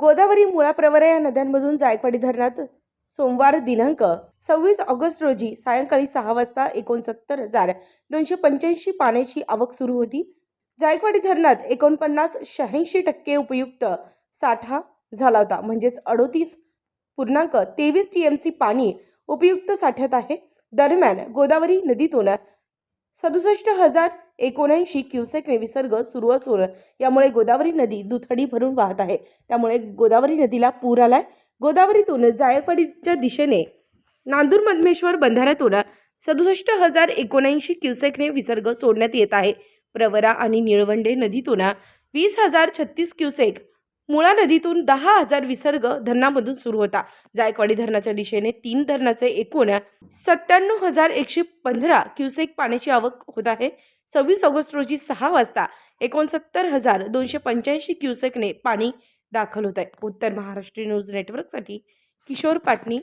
गोदावरी मुळा प्रवरा या नद्यांमधून जायकवाडी धरणात सोमवार दिनांक सव्वीस ऑगस्ट रोजी सायंकाळी सहा वाजता एकोणसत्तर हजार दोनशे पंच्याऐंशी पाण्याची आवक सुरू होती. जायकवाडी धरणात एकोणपन्नास शहाऐंशी टक्के उपयुक्त साठा झाला होता. म्हणजेच अडोतीस पूर्णांक तेवीस टी एम सी पाणी उपयुक्त साठ्यात आहे. दरम्यान गोदावरी नदीतून सदुसष्ट हजार एकोणऐंशी क्युसेकने विसर्ग सुरू असून यामुळे गोदावरी नदी दुथडी भरून वाहत आहे. त्यामुळे गोदावरी नदीला पूर आलाय. गोदावरीतून जायकवाडीच्या दिशेने नांदूर मधमेश्वर बंधाऱ्यातून सदुसष्ट हजार एकोणऐंशी क्युसेकने विसर्ग सोडण्यात येत आहे. प्रवरा आणि निळवंडे नदीतून वीस हजार छत्तीस क्युसेक मुळा नदीतून दहा हजार विसर्ग धरणामधून सुरू होता. जायकवाडी धरणाच्या दिशेने तीन धरणाचे एकूण सत्त्याण्णव हजार एकशे पंधरा क्युसेक पाण्याची आवक होत आहे. सव्वीस ऑगस्ट रोजी सहा वाजता एकोणसत्तर हजार दोनशे पंच्याऐंशी क्युसेकने पाणी दाखल होत आहे उत्तर महाराष्ट्र न्यूज नेटवर्कसाठी किशोर पाटणी.